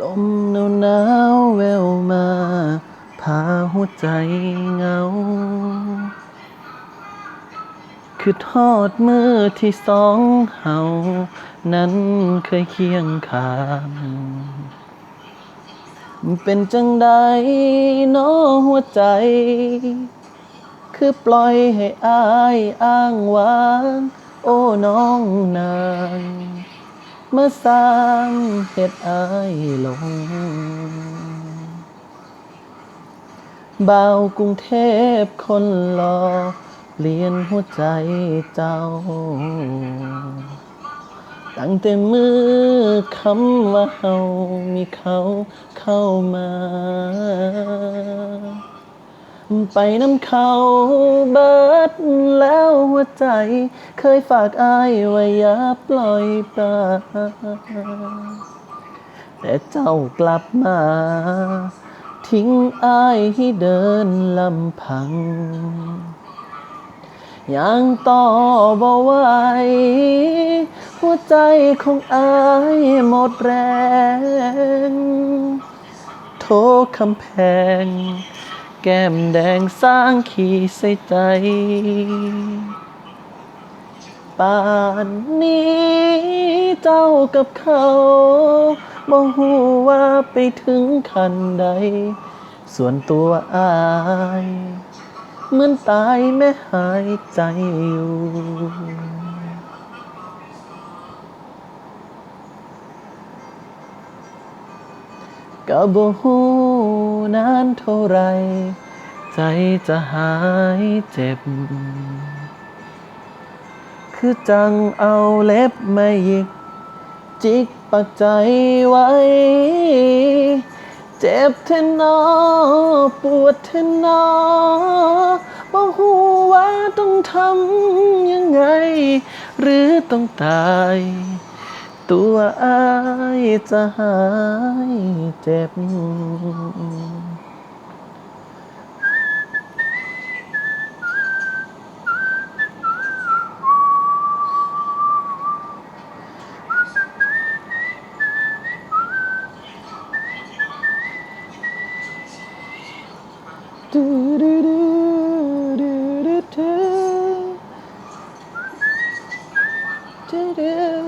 ลมหนาวหนาวแววมา พาหัวใจเหงา คือทอดมือที่สองเฮา นั้นเคยเคียงข้างเป็นจังใดน้อหัวใจ คือปล่อยให้อายอ้างว้าง โอ้น้องนาง เมาสร้างเฮ็ดอายหลงบ่าวกรุงเทพคนรอเปลี่ยนหัวใจเจ้า ตั้งแต่มือคำว่าเฮามีเขาเข้ามา ไปน้ำเขาเบิดแล้วหัวใจ เคยฝากอายไว้อย่าปล่อยปลาแต่เจ้ากลับมา ทิ้งอายให้เดินลำพังยังต่อบ่ไหวหัวใจของอายหมดแรง โทคำแพง แก้มแดงสร้างขีดใส่ใจป่านนี้เจ้ากับเขาบ่ฮู้ว่าไปถึงขันใด ส่วนตัวอาย เหมือนตายแม่หายใจอยู่ ก็บ่ฮู้นานเท่าไร ใจจะหายเจ็บ คือจังเอาเล็บมาหยิก จิกปักใจไว้ เจ็บเทนอปวดเทนอบ่ฮู้ว่าต้องทำยังไง หรือต้องตาย ตัวอายจะหายเจ็บดูดูดูดูดูดูดูดู